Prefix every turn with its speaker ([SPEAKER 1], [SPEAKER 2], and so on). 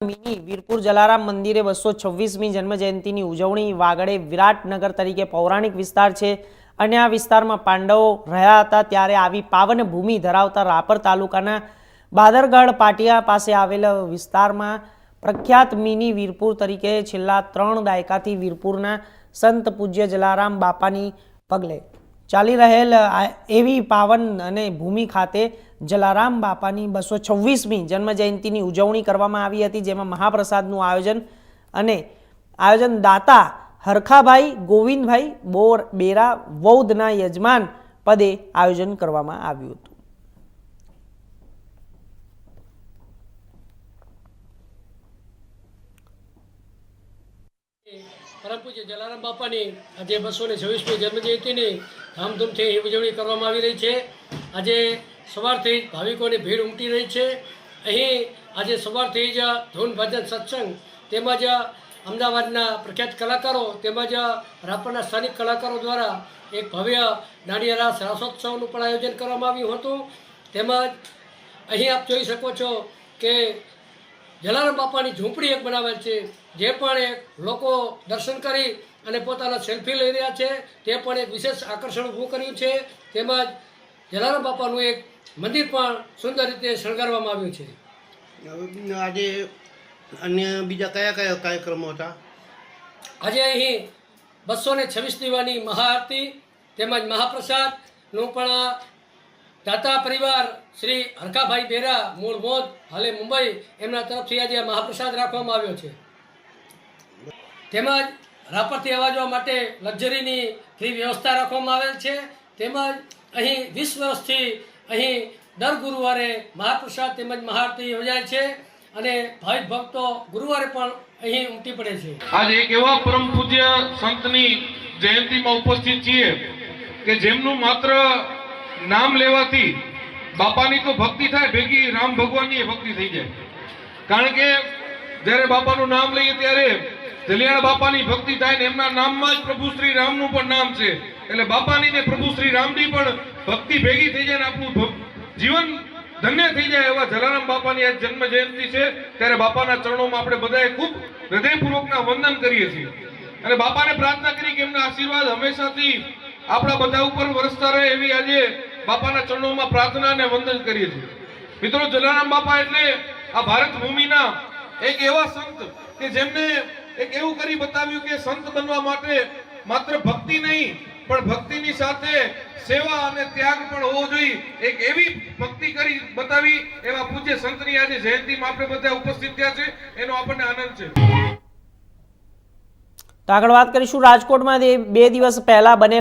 [SPEAKER 1] Mini Virpur Jalaram મંદિરે બસો છવ્વીસમી જન્મજયંતિની ઉજવણી વાગડે વિરાટનગર તરીકે પૌરાણિક વિસ્તાર છે. અને આ વિસ્તારમાં પાંડવો રહ્યા હતા ત્યારે આવી પાવન ભૂમિ ધરાવતા રાપર તાલુકાના બાદરગઢ પાટિયા પાસે આવેલા વિસ્તારમાં પ્રખ્યાત મિની વીરપુર તરીકે છેલ્લા ત્રણ દાયકાથી વીરપુરના સંત પૂજ્ય જલારામ બાપાની પગલે ચાલી રહેલ એવી પાવન અને ભૂમિ ખાતે જલારામ બાપાની બસો છવ્વીસમી જન્મજયંતિની ઉજવણી કરવામાં આવી હતી, જેમાં મહાપ્રસાદનું આયોજન અને આયોજન દાતા હરખાભાઈ ગોવિંદભાઈ બોર બેરા વૌદના યજમાન પદે આયોજન કરવામાં આવ્યું હતું.
[SPEAKER 2] પૂજ્ય જલારામ બાપાની આજે બસો ને છવ્વીસમી જન્મજયંતિની ધામધૂમથી ઉજવણી કરવામાં આવી રહી છે. આજે સવારથી જ ભાવિકોની ભીડ ઉમટી રહી છે. અહીં આજે સવારથી જ ધૂન ભજન સત્સંગ તેમજ અમદાવાદના પ્રખ્યાત કલાકારો તેમજ રાપરના સ્થાનિક કલાકારો દ્વારા એક ભવ્ય નાળિયેરાસ રાસ રાસોત્સવનું પણ આયોજન કરવામાં આવ્યું હતું. તેમજ અહીં આપ જોઈ શકો છો કે જલારામ બાપાની ઝૂંપડી એક બનાવેલ છે. જે પણ એક લોકો દર્શન કરી અને પોતાના સેલ્ફી લઈ રહ્યા છે. તે પણ એક વિશેષ આકર્ષણ ઊભું કર્યું છે. તેમજ જલારામ બાપાનું એક મંદિર પણ સુંદર રીતે શણગારવામાં આવ્યું છે.
[SPEAKER 3] આજે અન્ય બીજા કયા કયા કાર્યક્રમો હતા?
[SPEAKER 2] આજે અહીં બસો ને છવ્વીસ દીવાની મહાઆરતી તેમજ મહાપ્રસાદનું પણ દાતા પરિવાર શ્રી હરકાભાઈ બેરા મૂળ મોદ હાલે મુંબઈ એમના તરફથી આજે મહાપ્રસાદ રાખવામાં આવ્યો છે. તેમજ રાપરથી આવવા જવા માટે લક્ઝરીની ફ્રી વ્યવસ્થા રાખવામાં આવેલ છે. તેમજ અહીં વીસ વર્ષથી અહીં દર ગુરુવારે મહાપ્રસાદ તેમજ મહાઆરતી યોજાય છે અને ભાવિક ભક્તો ગુરુવારે પણ અહીં ઉમટી પડે છે.
[SPEAKER 4] આજે એક એવા પરમ પૂજ્ય સંતની જયંતિમાં ઉપસ્થિત છીએ કે જેમનું માત્ર નામ લેવાથી બાપાની તો ભક્તિ થાય, ભેગી રામ ભગવાનની ભક્તિ થઈ જાય. કારણ કે જ્યારે બાપાનું નામ લઈએ ત્યારે જલિયાણા બાપાની ભક્તિ થાય ને એમના નામમાં જ પ્રભુ શ્રી રામનું પણ નામ છે. એટલે બાપાની ને પ્રભુ શ્રી રામની પણ ભક્તિ ભેગી થઈ જાય ને આપણું જીવન ધન્ય થઈ જાય એવા જલારામ બાપાની આજ જન્મ જયંતિ છે. ત્યારે બાપાના ચરણોમાં આપણે બધાએ ખૂબ હૃદયપૂર્વકના વંદન કરીએ છીએ. અને બાપાને પ્રાર્થના કરી કે એમના આશીર્વાદ હંમેશાથી આપણા બધા ઉપર વરસતા રહે એવી આજે બાપાના ચરણોમાં પ્રાર્થના અને વંદન કરીએ છીએ. મિત્રો, જલારામ બાપા એટલે આ ભારત ભૂમિના એક એવા સંત કે જેમને એક એવું કરી બતાવ્યું કે સંત બનવા માટે માત્ર ભક્તિ નહીં પણ ભક્તિની સાથે સેવા અને ત્યાગ પણ હોવો જોઈએ. એક એવી ભક્તિ કરી બતાવી, એવા પૂજ્ય સંતની આજે જયંતિમાં આપણે બધા ઉપસ્થિત થયા છે. એનો આપણને આનંદ છે.
[SPEAKER 1] આગળ વાત કરીશું રાજકોટમાં બે દિવસ પહેલા બને